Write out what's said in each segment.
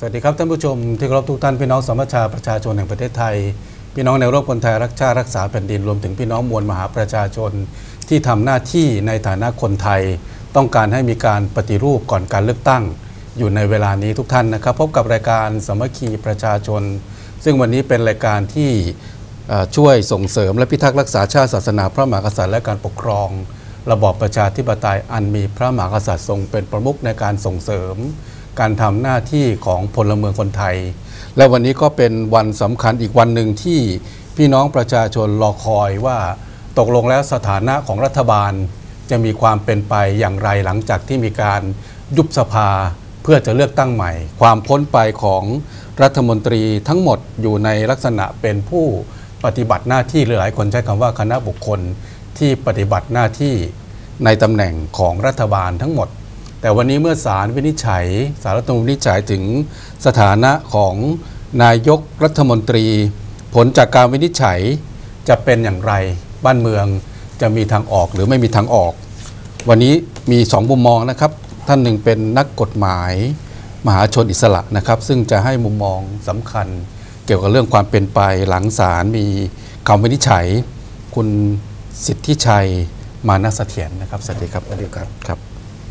สวัสดีครับท่านผู้ชมที่เคารพทุกท่านพี่น้องสมัชชาประชาชนแห่งประเทศไทย พี่น้องแนวร่วมคนไทยรักชาติรักษาแผ่นดินรวมถึงพี่น้องมวลมหาประชาชน ที่ทำหน้าที่ในฐานะคนไทย ต้องการให้มีการปฏิรูปก่อนการเลือกตั้ง อยู่ในเวลานี้ทุกท่านนะครับ พบกับรายการสมัคคีประชาชน ซึ่งวันนี้เป็นรายการที่ช่วยส่งเสริมและพิทักษ์รักษาชาติศาสนาพระมหากษัตริย์และการปกครอง ระบอบประชาธิปไตยอันมีพระมหากษัตริย์ทรงเป็นประมุขในการส่งเสริม การทำหน้าที่ของพลเมืองคนไทย และวันนี้ก็เป็นวันสำคัญอีกวันหนึ่งที่พี่น้องประชาชนรอคอยว่าตกลงแล้วสถานะของรัฐบาล จะมีความเป็นไปอย่างไรหลังจากที่มีการยุบสภาเพื่อจะเลือกตั้งใหม่ ความพ้นไปของรัฐมนตรีทั้งหมดอยู่ในลักษณะเป็นผู้ปฏิบัติหน้าที่หรือหลายคนใช้คำว่าคณะบุคคลที่ปฏิบัติหน้าที่ในตำแหน่งของรัฐบาลทั้งหมด แต่วันนี้เมื่อศาลวินิจฉัยสารรัฐธรรมนูญวินิจฉัยถึงสถานะของนายกรัฐมนตรี ผลจากการวินิจฉัยจะเป็นอย่างไรบ้านเมืองจะมีทางออกหรือไม่มีทางออก วันนี้มีสองมุมมองนะครับ ท่านหนึ่งเป็นนักกฎหมาย มหาชนอิสระนะครับ ซึ่งจะให้มุมมองสำคัญ เกี่ยวกับเรื่องความเป็นไปหลังศาลมีคำวินิจฉัย คุณสิทธิชัยมานะเสถียรนะครับสวัสดีครับสวัสดีครับครับ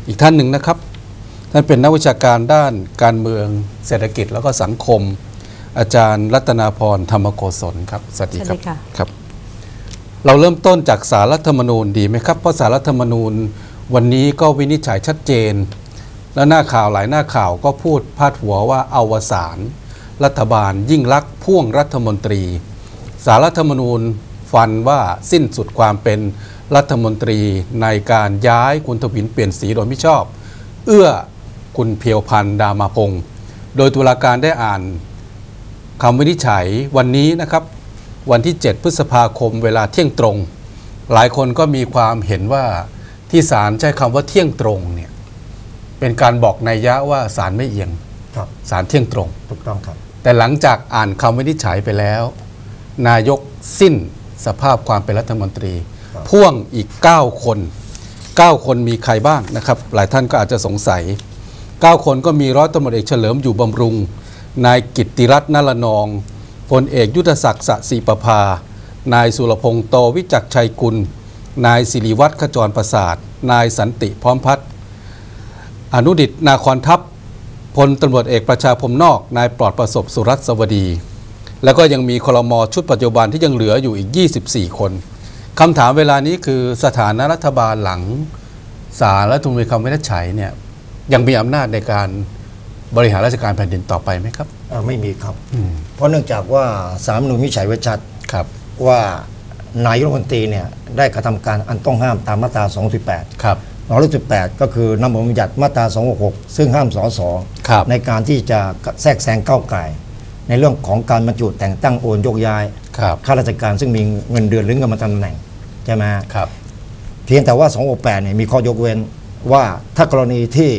อีกท่านหนึ่งนะครับท่านเป็นนักวิชาการด้านการเมืองเศรษฐกิจแล้วก็สังคม อาจารย์รัตนาพรธรรมโกศลครับสวัสดีครับสวัสดีค่ะครับ เราเริ่มต้นจากสารรัฐธรรมนูญดีไหมครับเพราะสารรัฐธรรมนูญวันนี้ก็วินิจฉัยชัดเจน แล้วหน้าข่าวหลายหน้าข่าวก็พูดพาดหัวว่าอวสานรัฐบาลยิ่งลักษณ์พ่วงรัฐมนตรี สารรัฐธรรมนูญฟันว่าสิ้นสุดความเป็น รัฐมนตรีในการย้ายคุณทวินเปลี่ยนสีโดยไม่ชอบ เอื้อคุณเพียวพันธ์ดามาพงศ์โดยตุลาการได้อ่านคำวินิจฉัยวันนี้นะครับ วันที่ 7 พฤษภาคมเวลาเที่ยงตรง หลายคนก็มีความเห็นว่าที่ศาลใช้คำว่าเที่ยงตรงเนี่ยเป็นการบอกนัยยะว่าศาลไม่เอียงครับศาลเที่ยงตรง ถูกต้องครับ แต่หลังจากอ่านคำวินิจฉัยไปแล้ว นายกสิ้นสภาพความเป็นรัฐมนตรีครับ พ่วงอีก 9 คน 9 คนมีใครบ้างนะครับ หลายท่านก็อาจจะสงสัย 9 คนก็มีร้อยตำรวจเอกเฉลิมอยู่บำรุง นายกิตติรัตน์นรนองพลเอกยุทธศักดิ์สศิประภา นายสุรพงษ์โตวิจักชัยกุล นายสิริวัฒน์ขจรประสาท นายสันติพร้อมพัฒน์อนุดิตนาคอนทัพพลตำรวจเอกประชาพรมนอก นายปลอดประสบสุรัตสวดี แล้วก็ยังมีคลมชุดปัจจุบันที่ยังเหลืออยู่อีก 24 คน คำถามเวลานี้คือสถานะรัฐบาลหลังสารและทุนมีคำวินิจฉัยเนี่ยยังมีอำนาจในการบริหารราชการแผ่นดินต่อไปไหมครับเอ่อไม่มีครับเพราะเนื่องจากว่าสามนูญวิจัยไว้ชัด ครับ ว่านายกรัฐมนตรีเนี่ยได้กระทำการอันต้องห้ามตามมาตรา 218 ครับ 218 ก็คือนำบทบัญญัติมาตรา 266 ซึ่งห้ามสสครับในการที่จะแทรกแซงก้าวไก่ ในเรื่องของการบรรจุแต่งตั้งโอนยกย้ายครับข้าราชการซึ่งมีเงินเดือนหรือเงินมาตำแหน่ง ใช่ไหมฮะครับ เพียงแต่ว่า 268เนี่ยมีข้อยกเว้นว่าถ้ากรณีที่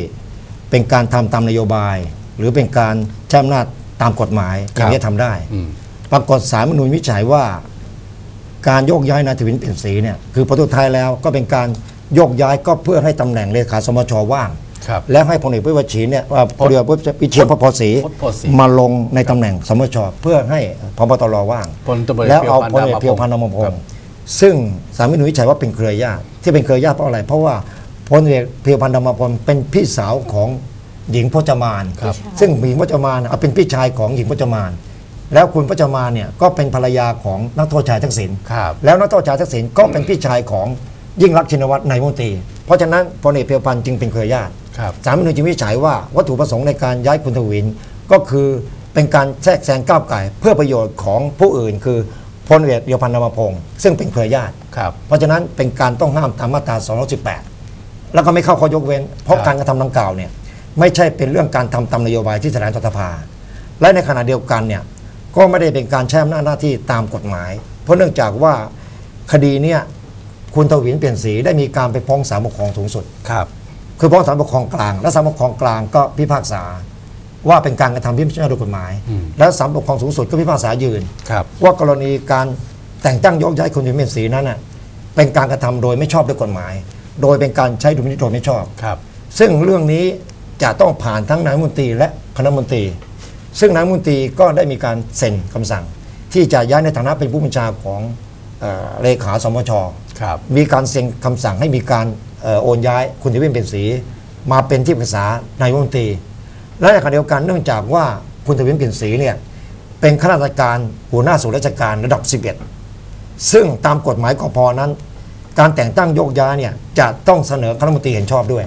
เป็นการทำตามนโยบาย หรือเป็นการใช้อำนาจตามกฎหมายอครับย่างนี้ยทำได้อืมปรากฏสารมนุนวิจัยว่า การโยกย้ายนายทวินเปลี่ยนสีเนี่ยคือพอสุดท้ายแล้วก็เป็นการโยกย้ายก็เพื่อให้ตำแหน่งเลขาสมชว่างครับแล้วให้พลเอกประวิตรชีเนี่ยว่าพลเอกวิเชียรพอศรีพพศรีมาลงในตำแหน่งสมชเพื่อให้พบตรว่างพลตำรวจเอกแล้วเอาพเพีลยวพันธ์เอกเพียวพันธ์นามพครังบศ์ ซึ่งสารมินุวิจัยว่าเป็นเครือญาติที่เป็นเครือญาติเพราะอะไร เพราะว่าพลเอกเพียวพันธ์นามพงศ์เป็นพี่สาวของหญิงพจมานครับ ซึ่งหญิงพจมานเอาเป็นพี่ชายของหญิงพจมาน แล้วคุณพจมานเนี่ยก็เป็นภรรยาของนักโทษชายทักษิณครับแล้วนักโทษชายทักษิณก็เป็นพี่ชายของยิ่งรักษณ์ชินวัตรนายกรัฐมนตรี เพราะฉะนั้นพลเอกเพียวพันธ์จึงเป็นเครือญาติครับสารรัฐธรรมนูญจึงวินิจฉัยว่าวัตถุประสงค์ในการย้ายคุณทวินก็คือเป็นการแทรกแซงก้าวไก่เพื่อประโยชน์ของผู้อื่น คือ พลเอกเดียวพันธ์นามพงศ์ซึ่งเป็นเครือญาติ ครับเพราะฉะนั้นเป็นการต้องห้ามตามมาตรา 218 แล้วก็ไม่เข้าข้อยกเว้น เพราะครับการกระทำดังกล่าวเนี่ยไม่ใช่เป็นเรื่องการทำตามนโยบายที่แถลงต่อสภา และในขณะเดียวกันเนี่ยก็ไม่ได้เป็นการใช้อำนาจหน้าที่ตามกฎหมาย เพราะเนื่องจากว่าคดีเนี่ยคุณทวินเปลี่ยนสีได้มีการไปฟ้องศาลปกครองสูงสุด ครับ คือฟ้องศาลปกครองกลาง และศาลปกครองกลางก็พิพากษา ว่าเป็นการกระทำที่ไม่ใช่โดยกฎหมายอืมแล้วศาลปกครองสูงสุดก็พิพากษายืน ครับ ว่ากรณีการแต่งตั้งยกย้ายคนที่เป็นสีนั้นน่ะเป็นการกระทำโดยไม่ชอบด้วยกฎหมาย โดยเป็นการใช้ดุลพินิจโดยไม่ชอบ ครับ ซึ่งเรื่องนี้จะต้องผ่านทั้งนายกรัฐมนตรีและคณะรัฐมนตรี ซึ่งนายกรัฐมนตรีก็ได้มีการเซ็นคำสั่ง ที่จะย้ายในฐานะเป็นผู้บัญชาของเอ่อเลขาสมช ครับ มีการเซ็นคำสั่งให้มีการเอ่อโอนย้ายคุณทวีปเป็นศรีมาเป็นที่ปรึกษานายกรัฐมนตรี และในขณะเดียวกันเนื่องจากว่าคุณทวีปเป็นศรีเนี่ยเป็นข้าราชการหัวหน้าส่วนราชการระดับ 11 ซึ่งตามกฎหมายกพนั้น การแต่งตั้งโยกย้ายเนี่ยจะต้องเสนอคณะรัฐมนตรีเห็นชอบด้วย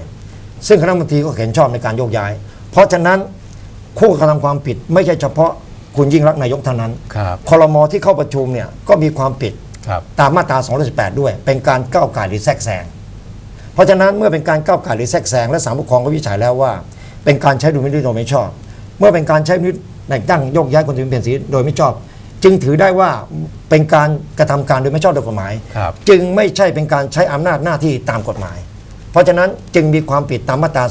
ซึ่งคณะรัฐมนตรีก็เห็นชอบในการโยกย้าย เพราะฉะนั้นผู้กระทำความผิดไม่ใช่เฉพาะคุณยิ่งรักษณ์นายกเท่านั้นครับคอรมอที่เข้าประชุมเนี่ยก็มีความผิดครับตามมาตรา 218 ด้วย เป็นการก้าวไก่ายหรือแทรกแซง เพราะฉะนั้นเมื่อเป็นการก้าวไก่ายหรือแทรกแซงและศาลปกครองก็วินิจฉัยแล้วว่า เป็นการใช้ดุลพินิจโดยไม่ชอบ เมื่อเป็นการใช้ดุลพินิจแต่งตั้งโยกย้ายคนที่เป็นสีโดยไม่ชอบ จึงถือได้ว่าเป็นการกระทำการโดยไม่ชอบโดยกฎหมายครับจึงไม่ใช่เป็นการใช้อำนาจหน้าที่ตามกฎหมาย เพราะฉะนั้นจึงมีความผิดตามมาตรา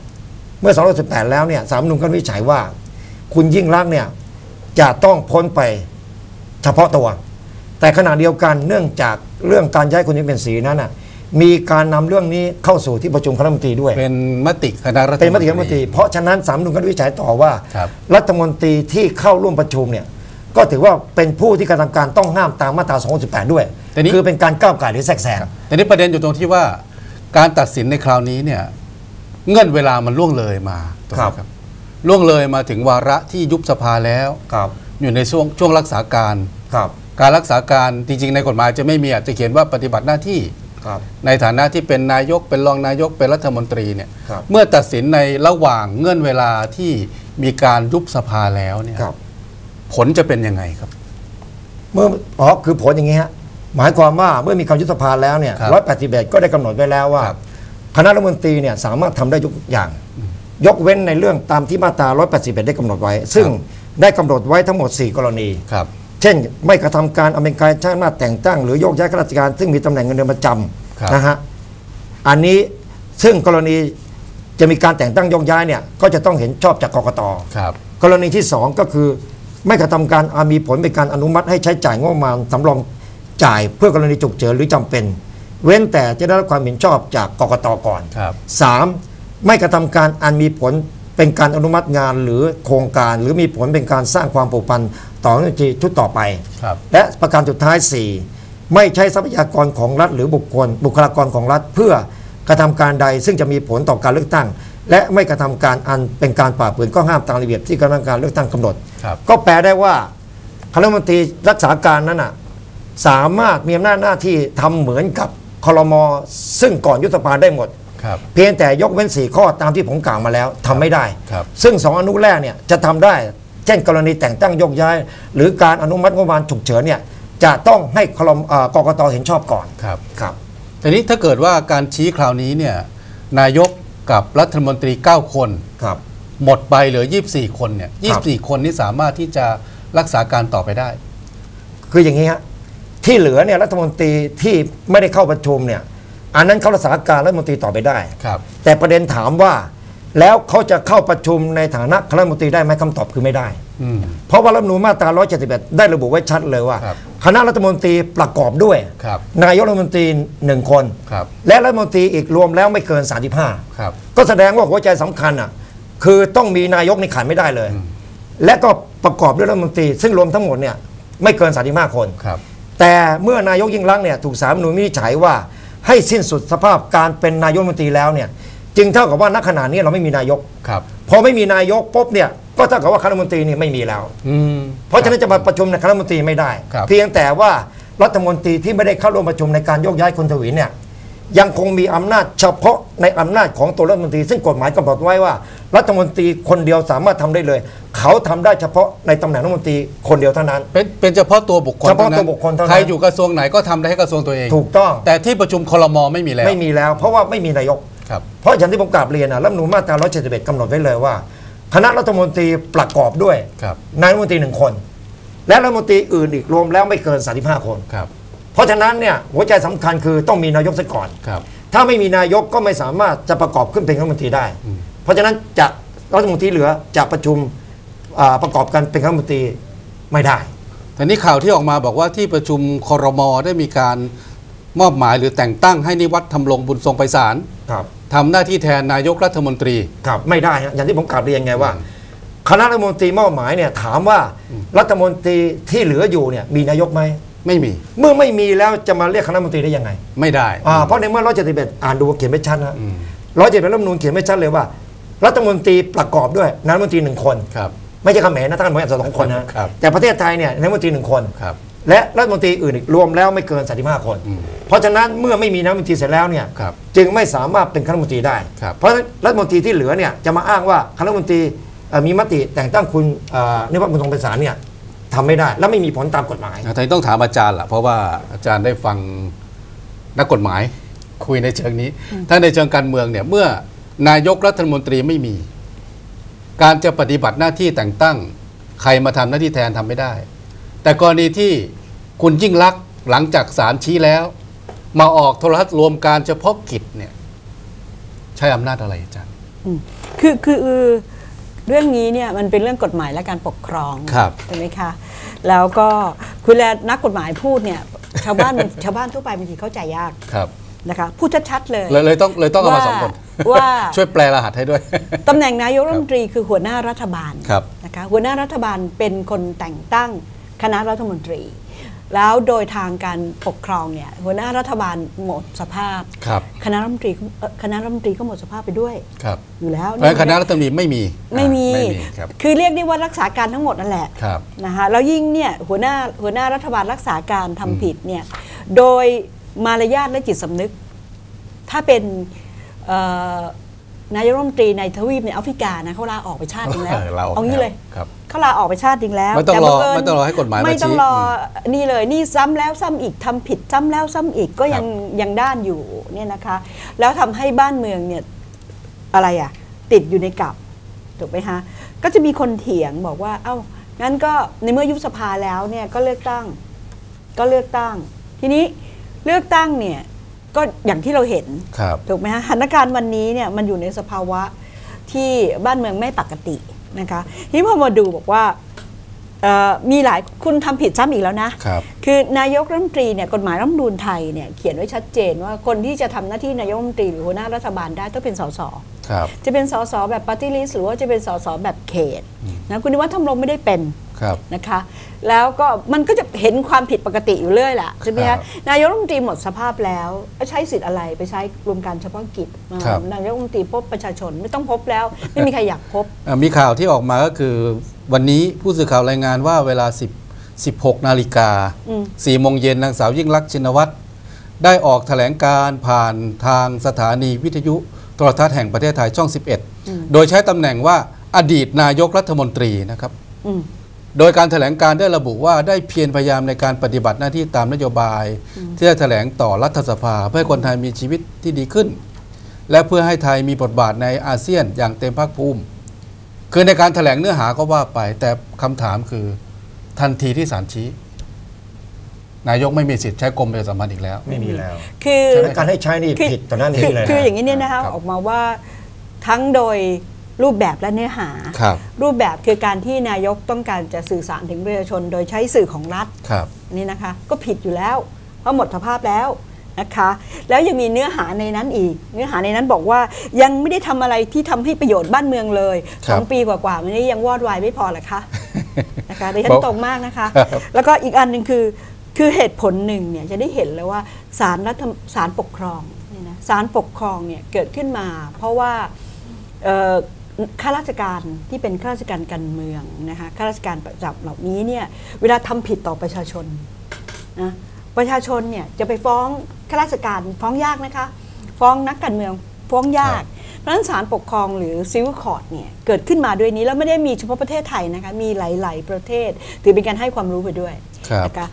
218 เมื่อ 218 แล้วเนี่ยสามนุนก็วินิจฉัยว่า คุณยิ่งรักษณ์เนี่ยจะต้องพ้นไปเฉพาะตัว แต่ขณะเดียวกันเนื่องจากเรื่องการย้ายคนที่เป็นสีนั้นน่ะ มีการนำเรื่องนี้เข้าสู่ที่ประชุมคณะรัฐมนตรีด้วย เป็นมติคณะรัฐมนตรี เป็นมติคณะรัฐมนตรี เพราะฉะนั้นสามนุนก็วินิจฉัยต่อว่า ครับ รัฐมนตรีที่เข้าร่วมประชุมเนี่ยก็ถือว่าเป็นผู้ที่กระทำการต้องห้ามตามมาตรา218ด้วย แต่นี้ คือเป็นการก้าวไก่ายหรือแทรกแซง แต่นี่ประเด็นอยู่ตรงที่ว่า การตัดสินในคราวนี้เนี่ยเงื่อนเวลามันล่วงเลยมาถูกไหมครับ ล่วงเลยมาถึงวาระที่ยุบสภาแล้ว ครับอยู่ในช่วงช่วงรักษาการ ครับ การรักษาการจริงๆ ในกฎหมายจะไม่มีอาจจะเขียนว่าปฏิบัติหน้าที่ครับ ในฐานะที่เป็นนายกเป็นรองนายกเป็นรัฐมนตรีเนี่ยครับเมื่อตัดสินในระหว่างเงื่อนเวลาที่มีการยุบสภาแล้วเนี่ยครับผลจะเป็นยังไงครับ เมื่ออ๋อคือผลอย่างนี้ฮะหมายความว่าเมื่อมีการยุบสภาแล้วเนี่ยครับร้อยแปดสิบเอ็ดก็ได้กำหนดไว้แล้วว่าครับคณะรัฐมนตรีเนี่ยสามารถทำได้ทุกอย่าง ยกเว้นในเรื่องตามที่มาตรา181 ได้กำหนดไว้ ซึ่งได้กำหนดไว้ทั้งหมด 4 กรณีครับ เช่น ไม่กระทำการอเมริกาใช้อำนาจแต่งตั้ง หรือโยกย้ายข้าราชการ ซึ่งมีตำแหน่งเงินเดือนประจครับำนะฮะอันนี้ซึ่งกรณีจะมีการแต่งตั้งโยกย้ายเนี่ยก็จะต้องเห็นชอบจากกกตครับกรณีที่ 2 ก็คือไม่กระทำการอามีผลเป็นการอนุมัติให้ใช้จ่ายงบประมาณสำรองจ่ายเพื่อกรณีฉุกเฉินหรือจำเป็น เว้นแต่จะได้รับความเห็นชอบจากกกตก่อนครับ 3. ไม่กระทำการอันมีผลเป็นการอนุมัติงานหรือโครงการ หรือมีผลเป็นการสร้างความผูกพัน ต่อรัฐมนตรีชุดต่อไป ครับ และประการสุดท้าย 4 ไม่ใช้ทรัพยากรของรัฐหรือบุคคล บุคลากรของรัฐ เพื่อกระทำการใดซึ่งจะมีผลต่อการเลือกตั้ง และไม่กระทำการอันเป็นการป่าฝืนก็ห้ามตามระเบียบที่คณะกรรมการเลือกตั้งกำหนด ครับ ก็แปลได้ว่าคณะรัฐมนตรีรักษาการนั้นน่ะสามารถมีอำนาจหน้าที่ทำเหมือนกับคลมซึ่งก่อนยุบสภาได้หมด ครับ เพียงแต่ยกเว้นสี่ข้อตามที่ผมกล่าวมาแล้วทำไม่ได้ ครับ ซึ่งสองอนุแรกเนี่ยจะทำได้ เช่น กรณีแต่งตั้งโยกย้าย หรือการอนุมัติงบประมาณฉุกเฉินเนี่ยจะต้องให้คลมเอ่อกกตเห็นชอบก่อนครับครับทีนี้ถ้าเกิดว่าการชี้คราวนี้เนี่ยนายกกับรัฐมนตรี 9 คนครับหมดไปเหลือ 24 คนเนี่ยครับ24 คนนี้สามารถที่จะรักษาการต่อไปได้ คืออย่างนี้ฮะที่เหลือเนี่ยรัฐมนตรีที่ไม่ได้เข้าประชุมเนี่ยอันนั้นเขารักษาการรัฐมนตรีต่อไปได้ครับแต่ประเด็นถามว่า แล้วเขาจะเข้าประชุมในฐานะคณะรัฐมนตรีได้ไหมคำตอบคือไม่ได้อืมเพราะว่ารัฐธรรมนูญมาตรา 171 ได้ระบุไว้ชัดเลยว่าครับคณะรัฐมนตรีประกอบด้วยครับนายกรัฐมนตรีหนึ่งคนครับและรัฐมนตรีอีกรวมแล้วไม่เกิน 35ครับก็แสดงว่าหัวใจสำคัญอะคือต้องมีนายกในขาดไม่ได้เลย และก็ประกอบด้วยรัฐมนตรี ซึ่งรวมทั้งหมดเนี่ยไม่เกิน 35 คนครับแต่เมื่อนายกยิ่งรักษณ์เนี่ยถูกสามนุนวินิจฉัยว่าให้สิ้นสุดสภาพการเป็นนายกรัฐมนตรีแล้วเนี่ย จึงเท่ากับว่าณขณะนี้เราไม่มีนายกครับพอไม่มีนายกปุ๊บเนี่ยก็เท่ากับว่าคณะรัฐมนตรีนี่ไม่มีแล้วอืมเพราะฉะนั้นจะมาประชุมในคณะรัฐมนตรีไม่ได้ครับเพียงแต่ว่ารัฐมนตรีที่ไม่ได้เข้าร่วมประชุมในการโยกย้ายคุณทวีเนี่ยยังคงมีอำนาจเฉพาะในอำนาจของตัวรัฐมนตรี ซึ่งกฎหมายกำหนดไว้ว่า รัฐมนตรีคนเดียวสามารถทำได้เลย เขาทำได้เฉพาะในตำแหน่งรัฐมนตรีคนเดียวเท่านั้น เป็นเป็นเฉพาะตัวบุคคลเฉพาะท่นั้นตัวบุคคลเท่านั้นใครอยู่กระทรวงไหนก็ทำได้ให้กระทรวงตัวเอง ถูกต้องแต่ที่ประชุมคลมไม่มีแล้วไม่มีแล้ว เพราะว่าไม่มีนายก ครับเพราะอย่างที่ผมกราบเรียนนะรัฐธรรมนูญมาตรา 171กำหนดไว้เลยว่า คณะรัฐมนตรีประกอบด้วยครับ นายรัฐมนตรีหนึ่งคน และรัฐมนตรีอื่นอีกรวมแล้วไม่เกิน 35 คน ครับ เพราะฉะนั้นเนี่ยหัวใจสำคัญคือต้องมีนายกซะก่อน ครับ ถ้าไม่มีนายกก็ไม่สามารถจะประกอบขึ้นเป็นรัฐมนตรีได้เพราะฉะนั้นจะรัฐมนตรีเหลือจะประชุมอ่าประกอบกันเป็นรัฐมนตรีไม่ได้ แต่นี่ข่าวที่ออกมาบอกว่าที่ประชุมครมได้มีการมอบหมายหรือแต่งตั้งให้นิวัฒน์ทำรงบุญทรงไพศาลครับ ทำหน้าที่แทนนายกรัฐมนตรีครับไม่ได้ฮะอย่างที่ผมกราบเรียนไงว่าอืมคณะรัฐมนตรีมอบหมายเนี่ยถามว่ารัฐมนตรีที่เหลืออยู่เนี่ยมีนายกไหมไม่มี เมื่อไม่มีแล้วจะมาเรียกคณะรัฐมนตรีได้ยังไง ไม่ได้อ่าเพราะในเมื่อร้อยเจ็ดสิบเอ็ดอ่านดูเขียนไม่ชัดนะอืมร้อยเจ็ดเป็นรัฐธรรมนูญเขียนไม่ชัดเลยว่า รัฐมนตรีประกอบด้วยนายรัฐมนตรีหนึ่งคนครับไม่ใช่เขมรนะท่านไม่ใช่สองคนนะครับแต่ประเทศไทยเนี่ยนายรัฐมนตรีหนึ่งคนครับ และรัฐมนตรีอื่นอีกรวมแล้วไม่เกิน35คนอืมเพราะฉะนั้นเมื่อไม่มีนายรัฐมนตรีเสร็จแล้วเนี่ยครับจึงไม่สามารถเป็นคณะรัฐมนตรีได้ ครับ เพราะรัฐมนตรีที่เหลือเนี่ยจะมาอ้างว่าคณะรัฐมนตรีเอ่อมีมติแต่งตั้งคุณเอ่อนิวัฒน์บุญทองเป็นสารเนี่ยทำไม่ได้ และไม่มีผลตามกฎหมายอะตอนนี้ต้องถามอาจารย์ละเพราะว่าอาจารย์ได้ฟังนักกฎหมาย คุยในเชิงนี้ ถ้าในเชิงการเมืองเนี่ยเมื่อนายกรัฐมนตรีไม่มี การจะปฏิบัติหน้าที่แต่งตั้ง ใครมาทำหน้าที่แทนทำไม่ได้ แต่กรณีที่คุณยิ่งลักษณ์หลังจากศาลชี้แล้ว มาออกโทรทัศน์รวมการเฉพาะกิจเนี่ย ใช้อำนาจอะไรอาจารย์อืมคือคือเรื่องนี้เนี่ยมันเป็นเรื่องกฎหมายและการปกครองครับใช่ไหมคะแล้วก็คุณแลนักกฎหมายพูดเนี่ยชาวบ้านชาวบ้านทั่วไปบางทีเข้าใจยากครับนะคะพูดชัดๆเลยเลยเลยต้องเลยต้องเอามาสองคนว่าช่วยแปลรหัสให้ด้วยตำแหน่งนายกรัฐมนตรีคือหัวหน้ารัฐบาลครับนะคะหัวหน้ารัฐบาลเป็นคนแต่งตั้ง คณะรัฐมนตรี แล้วโดยทางการปกครองเนี่ยหัวหน้ารัฐบาลหมดสภาพครับคณะรัฐมนตรีเอ่อคณะรัฐมนตรีก็หมดสภาพไปด้วย ครับ อยู่แล้วเพราะฉะนั้นคณะรัฐมนตรีไม่มีไม่มีอ่าไม่มี ครับ คือเรียกได้ว่ารักษาการทั้งหมดนั่นแหละครับ นะคะแล้วยิ่งเนี่ยหัวหน้าหัวหน้ารัฐบาลรักษาการทำผิดเนี่ยโดยมารยาทและจิตสำนึก ถ้าเป็นเอ่อนายกรัฐมนตรีในทวีปในแอฟริกานะเขาลาออกไปชาติหนึงแล้ว เออลาออกเอางี้เลย ครับ เขาลาออกไปชาติหนึงแล้วไม่ต้องแต่รอบัเญไม่ต้องรอให้กฎหมายมาไม่ต้องชี้รออนี่เลยนี่ซ้ำแล้วซ้ำอีกทำผิดซ้ำแล้วซ้ำอีกก็ยังยังด้านอยู่เนี่ยนะคะ แล้วทำให้บ้านเมืองเนี่ยอะไรอะติดอยู่ในกับถูกไหมฮะก็จะมีคนเถียงบอกว่า เอ้างั้นก็ในเมื่อยุบสภาแล้วเนี่ยก็เลือกตั้ง ก็เลือกตั้ง ทีนี้เลือกตั้งเนี่ยก็อย่างที่เราเห็นครับถูกไหมฮะสถานการณ์วันนี้เนี่ยมันอยู่ในสภาวะที่บ้านเมืองไม่ปกติ นะคะทีนี้พอมาดูบอกว่าเอ่อมีหลายคุณทำผิดซ้ำอีกแล้วนะครับคือนายกรัฐมนตรีเนี่ยกฎหมายรัฐธรรมนูญไทยเนี่ยเขียนไว้ชัดเจนว่าคนที่จะทำหน้าที่นายกรัฐมนตรีหรือหัวหน้ารัฐบาลได้ต้องเป็นสสครับจะเป็นสสแบบปฏิริษหรือว่าจะเป็นสสแบบเขตนะคุณนิวัฒน์ทำรงไม่ได้เป็นครับ นะคะแล้วก็มันก็จะเห็นความผิดปกติอยู่เรื่อยแหละใช่ไหมครัคะบนายกรัฐมนตรีหมดสภาพแล้วใช้สิทธิ์อะไรไปใช้รวมการเฉพาะกิจครับนายกรัฐมนตรีพบประชาชนไม่ต้องพบแล้ว ไม่มีใครอยากพบอ่ามีข่าวที่ออกมาก็คือวันนี้ผู้สื่อข่าวรายงานว่าเวลา 10 16นาฬิกาอืม4โมงเย็นนางสาวยิ่งลักษณ์ชินวัตรได้ออกแถลงการผ่านทางสถานีวิทยุโทรทัศน์แห่งประเทศไทยช่อง 11 โดยใช้ตำแหน่งว่าอดีตนายกรัฐมนตรีนะครับอืม โดยการแถลงการได้ระบุว่าได้เพียรพยายามในการปฏิบัติหน้าที่ตามนโยบาย ที่ได้แถลงต่อรัฐสภา เพื่อให้คนไทยมีชีวิตที่ดีขึ้น และเพื่อให้ไทยมีบทบาทในอาเซียนอย่างเต็มภาคภูมิ คือในการแถลงเนื้อหาก็ว่าไป แต่คำถามคือทันทีที่ศาลชี้ นายกไม่มีสิทธิ์ใช้กรมประชาสัมพันธ์อีกแล้ว ไม่มีแล้ว คือฉะนั้นการให้ใช้นี่คือผิดต่อหน้าคืที่อเลยนะคืออย่างนี้เนี่ยนะคะครับออกมาว่าทั้งโดย รูปแบบและเนื้อหาครับรูปแบบคือการที่นายกต้องการจะสื่อสารถึงประชาชน โดยใช้สื่อของรัฐครับนี่นะคะ ก็ผิดอยู่แล้ว เพราะหมดสภาพแล้วนะคะ แล้วยังมีเนื้อหาในนั้นอีก เนื้อหาในนั้นบอกว่ายังไม่ได้ทำอะไรที่ทำให้ประโยชน์บ้านเมืองเลยครัสบองปีกว่าๆมันนี้ยังวอดวายไม่พอเหรอคะนะคะดิฉับนอกตรงมากนะคะครับแล้วก็อีกอันหนึ่งคือคือเหตุผลหนึ่งเนี่ยจะได้เห็นเลยว่าศาลรัฐศาลปกครองเนี่ยนะศาลปกครองเนี่ยเกิดขึ้นมา เพราะว่าเอ่อ ข้าราชการที่เป็นข้าราชการการเมืองนะคะข้าราชการประจำเหล่านี้เนี่ยเวลาทำผิดต่อประชาชนนะประชาชนเนี่ยจะไปฟ้องข้าราชการฟ้องยากนะคะ ฟ้องนักการเมืองฟ้องยาก เพราะฉะนั้นศาลปกครองหรือซิวิลคอร์ดเนี่ยเกิดขึ้นมาด้วยนี้แล้วไม่ได้มีเฉพาะประเทศไทยนะคะมีหลาย ๆ ประเทศ ถือเป็นการให้ความรู้ไปด้วยครับนะคะ